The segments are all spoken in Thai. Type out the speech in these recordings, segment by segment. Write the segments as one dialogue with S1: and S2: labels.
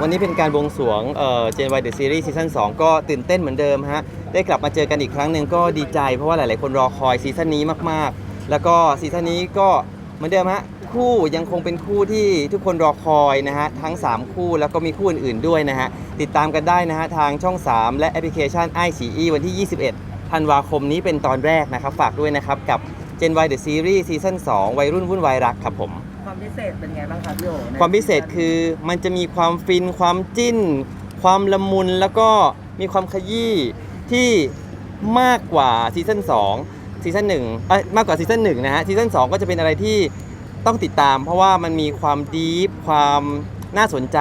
S1: วันนี้เป็นการบวงสรวงเอ่อ Gen Y The Series ซีซั่น2ก็ตื่นเต้นเหมือนเดิมฮะ ได้กลับมาเจอกันอีกครั้งหนึ่งก็ดีใจเพราะว่าหลาย ๆ คนรอคอยซีซั่นนี้มาก ๆ แล้วก็ซีซั่นนี้ก็เหมือนเดิมฮะคู่ยังคงเป็นคู่ที่ทุกคนรอคอยนะฮะ ทั้ง 3 คู่แล้วก็มีคู่อื่น ๆ ด้วยนะฮะ ติดตามกันได้นะฮะ ทางช่อง 3 และแอปพลิเคชัน i อ e วันที่ 21 ธันวาคมนี้เป็นตอนแรกนะครับ ฝากด้วยนะครับกับ Gen Y The Series ซีซั่น2วัยรุ่นวุ่นวายรักครับผม
S2: ความพิเศษเป็นไงบ้างครับพี่โอใน
S1: ความพิเศษคือมันจะมีความฟินความจิ้น ความละมุนแล้วก็มีความขยี้ที่มากกว่าซีซั่น2ซีซั่นหนึ่งเอ้ยมากกว่าซีซั่นหนึ่งนะฮะซีซั่น2ก็จะเป็นอะไรที่ต้องติดตาม เพราะว่ามันมีความดีฟความน่าสนใจ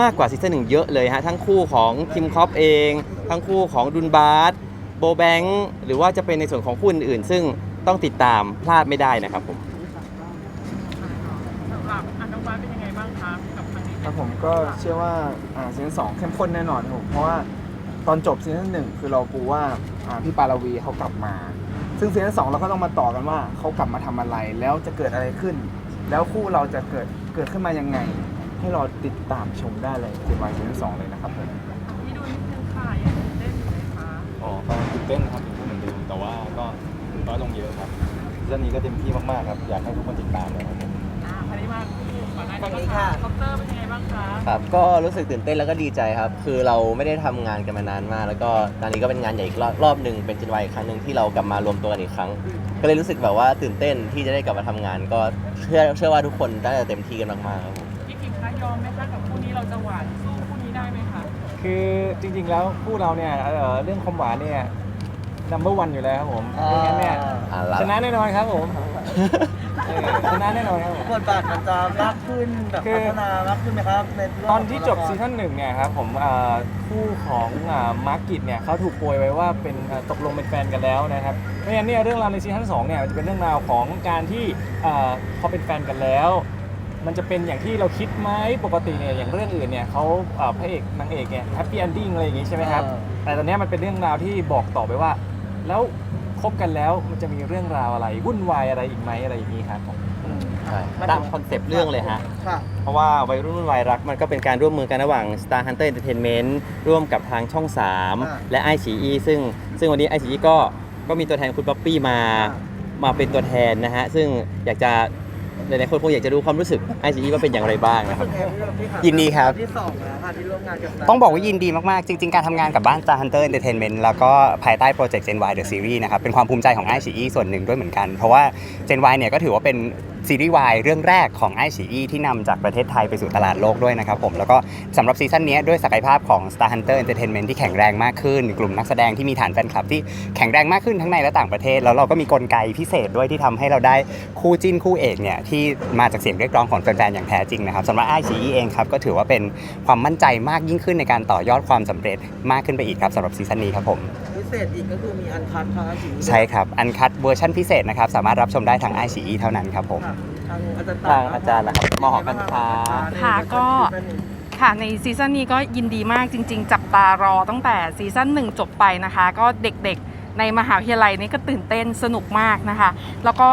S1: มากกว่าซีซั่นหนึ่งเยอะเลยฮะ ทั้งคู่ของคิมคอปเอง ทั้งคู่ของดุนบาร์โบแบงค์หรือว่าจะเป็นในส่วนของคู่อื่นๆซึ่งต้องติดตามพลาดไม่ได้นะครับผม
S3: หรับอนุบาลเป็นยังไงบ้างคะกับครั้งนี้
S4: ครับผมก็เชื่อว่าอ่าซีซั่นสองเข้มข้นแน่นอนครับผมเพราะว่าตอนจบซีซั่นหนึ่งคือเราปูว่าอ่าพี่ปาราวีเขากลับมา ซึ่งซีซั่นสองเราก็ต้องมาต่อกันว่าเขากลับมาทำอะไรแล้วจะเกิดอะไรขึ้น แล้วคู่เราจะเกิดเกิดขึ้นมายังไง ให้เราติดตามชมได้เลยในวันซีซั่นสองเลยนะครับผม
S3: พี่ดูนิดนึงค่ะยังตื่นเต้นอยู่ไหมคะ
S5: อ๋อก็ตื่นเต้นนะครับตื่นเต้นเหมือนเดิมแต่ว่าก็น้อยลงเยอะครับเรื่องนี้ก็เต็มที่มากๆครับอยากให้ทุกคนติดตามนะครับผม
S3: อ่าครา วนี้มาคู่ก่อนหน้านี้ก็ค่ะคอปเตอร์เป็นยังไงบ้างคะ
S6: ครับก็รู้สึกตื่นเต้นแล้วก็ดีใจครับ คือเราไม่ได้ทำงานกันมานานมาก แล้วก็ตอนนี้ก็เป็นงานใหญ่อีกรอบรอบหนึ่งเป็นเจนวัยครั้งหนึ่งที่เรากลับมารวมตัวกันอีกครั้ง ก็เลยรู้สึกแบบว่าตื่นเต้นที่จะได้กลับมาทำงาน ก็เชื่อเชื่อว่าทุกคนน่าจะเต็มที่กันมากๆครับผม
S3: พี่คิมคะยอมไหมคะกับคู่นี้เราจะหวานสู้คู่นี้ได้ไหมคะ
S4: คือจริงๆแล้วคู่เราเนี่ยเอ่อเรื่องความหวานเนี่ย number one อยู่แล้วครับผมเพราะงั้นเนี่ย
S6: อ่าละ
S4: ชนะแน่นอนครับผมเออ ชนะแน่นอนครับผม
S2: บทบาทมันจะมากขึ้นแบบ
S4: คือ
S2: พัฒนามากขึ้นไหมครับในเรื่ง
S4: ตอนที่จบ
S2: ขง
S4: ซี
S2: ตัวละคร
S4: ซั่นหนึ่งเนี่ยครับผมอ่าคู่ของมาร์กิตเนี่ยเขาถูกโปรยไว้ว่าเป็นอ่าตกลงเป็นแฟนกันแล้วนะครับเพราะฉะนั้นเนี่ยเรื่องราวในซีซั่นสองเนี่ยจะเป็นเรื่องราวของการที่อ่าพอเป็นแฟนกันแล้ว มันจะเป็นอย่างที่เราคิดไหมปกติเนี่ยอย่างเรื่องอื่นเนี่ยเขาอ่าพระเอกนางเอกเนี่ยแฮปปี้เอนดิ้งอะไรอย่างงี้ใช่ไหมครับ แต่ตอนเนี้ยมันเป็นเรื่องราวที่บอกต่อไปว่า แล้ว คบกันแล้วมันจะมีเรื่องราวอะไรวุ่นวายอะไรอีกไหมอะไรอย่างนี้ครับผม
S6: ใช่
S1: ตามคอนเซปต์เรื่องเลยฮะ
S2: ค่ะ
S1: เพราะว่าวัยรุ่นรุ่นวัยรักมันก็เป็นการร่วมมือกันระหว่าง Star Hunter Entertainment ร่วมกับทางช่อง
S2: อ่า
S1: 3 และ i อ e ซึ่งซึ่งวันนี้ i อ e ก็ก็มีตัวแทนคุณป๊อปปี้มา
S2: อ่า
S1: มาเป็นตัวแทนนะฮะ ซึ่งอยากจะ หลายๆคนคงอยากจะรู้ความรู้สึก i อ e ว่าเป็นอย่างไรบ้างนะครับ
S7: ยินดีครับ
S2: ที่สองแล้วค่ะที่ร่วมงานกับ
S7: ต้องบอกว่ายินดีมาก ๆ จริง ๆ การทำงานกับบ้าน Star Hunter Entertainment แล้วก็ภายใต้โปรเจกต์ Gen Y The Series นะครับ เป็นความภูมิใจของ i อ e ส่วนหนึ่งด้วยเหมือนกัน เพราะว่า Gen Y เนี่ยก็ถือว่าเป็นซีรีส์ Y เรื่องแรกของ i อ e ที่นำจากประเทศไทยไปสู่ตลาดโลกด้วยนะครับผม แล้วก็สำหรับซีซั่นนี้ด้วยศักยภาพของ Star Hunter Entertainment ที่แข็งแรงมากขึ้น กลุ่มนักแสดงที่มีฐานแฟนคลับที่แข็งแรงมากขึ้นทั้งในและต่างประเทศ แล้วเราก็มีกลไกพิเศษด้วยที่ทำให้เราได้คู่จิ้นคู่เอกเนี่ยที่มาจากเสียงเรียกร้องของแฟนๆอย่างแท้จริงนะครับสำหรับ i อ e เองครับก็ถือว่าเป็นความมั่นใจมากยิ่งขึ้นในการต่อยอดความสำเร็จมากขึ้นไปอีกครับสำหรับซีซั่นนี้ครับผม
S2: เศษอีกก็คือมีอันคัดทางอาชีพ
S7: ใช่ครับ อันคัดเวอร์ชันพิเศษนะครับ สามารถรับชมได้ทาง i อ e เท่านั้นครับผม
S2: ค่ะทางอาจารย์
S1: ทางอาจารย์นะครับมหอการค้า
S3: ค่ะก็ ค่ะในซีซั่นนี้ก็ยินดีมากจริง ๆ จับตารอตั้งแต่ซีซั่นหนึ่งจบไปนะคะ ก็เด็กๆในมหาวิทยาลัยนี้ก็ตื่นเต้นสนุกมากนะคะ แล้วก็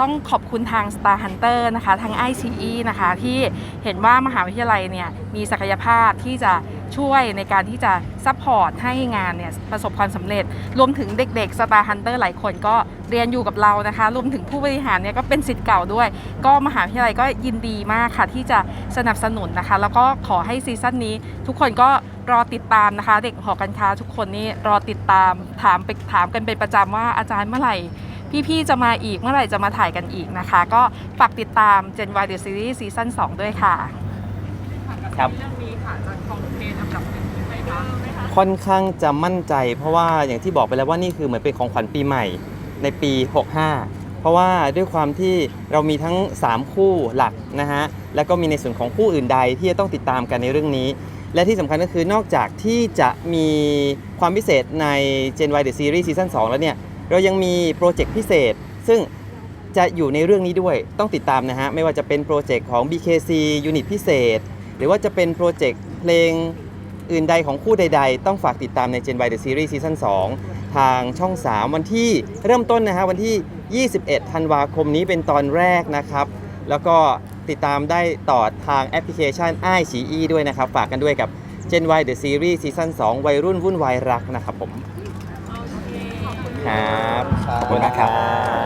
S3: ต้องขอบคุณทาง Star Hunter นะคะทาง ICE นะคะที่เห็นว่ามหาวิทยาลัยเนี่ยมีศักยภาพที่จะ ช่วยในการที่จะซัพพอร์ตให้งานเนี่ยประสบความสำเร็จ รวมถึงเด็กๆ Star Hunter หลายคนก็เรียนอยู่กับเรานะคะ รวมถึงผู้บริหารเนี่ยก็เป็นสิทธิ์เก่าด้วย ก็มหาวิทยาลัยก็ยินดีมากค่ะ ที่จะสนับสนุนนะคะ แล้วก็ขอให้ซีซั่นนี้ ทุกคนก็รอติดตามนะคะ เด็กหอการค้าทุกคนนี่รอติดตามถามไปถามกันเป็นประจำว่าอาจารย์เมื่อไหร่พี่ๆจะมาอีกเมื่อไหร่จะมาถ่ายกันอีกนะคะ ก็ฝากติดตาม Gen Y The Series ซีซั่น2ด้วยค่ะ
S1: ครับ
S3: เรื่องนี้ค่ะจะคอมเพลนอันดับหนึ่งไหมคะไหมคะ
S1: ค่อนข้างจะมั่นใจ เพราะว่าอย่างที่บอกไปแล้วว่านี่คือเหมือนเป็นของขวัญปีใหม่ในปี 65 เพราะว่าด้วยความที่เรามีทั้ง 3 คู่หลักนะฮะแล้วก็มีในส่วนของคู่อื่นใดที่จะต้องติดตามกันในเรื่องนี้ และที่สำคัญก็คือนอกจากที่จะมีความพิเศษใน Gen Y The Series ซีซั่น2แล้วเนี่ย เรายังมีโปรเจกต์พิเศษ ซึ่งจะอยู่ในเรื่องนี้ด้วยต้องติดตามนะฮะ ไม่ว่าจะเป็นโปรเจกต์ของ BKC ยูนิตพิเศษห รือว่าจะเป็นโปรเจกต์เพลงอื่นใดของคู่ใดๆ ต้องฝากติดตามใน Gen Y The Series ซีซั่น2ทางช่อง 3 วันที่เริ่มต้นนะฮะวันที่ 21 ธันวาคมนี้เป็นตอนแรกนะครับ แล้วก็ติดตามได้ต่อทางแอปพลิเคชันไอฉีอีด้วยนะครับ ฝากกันด้วยกับ Gen Y The Series ซีซั่น2วัยรุ่นวุ่นวายรักนะครับผม ครับ
S7: ขอบคุณมากครับ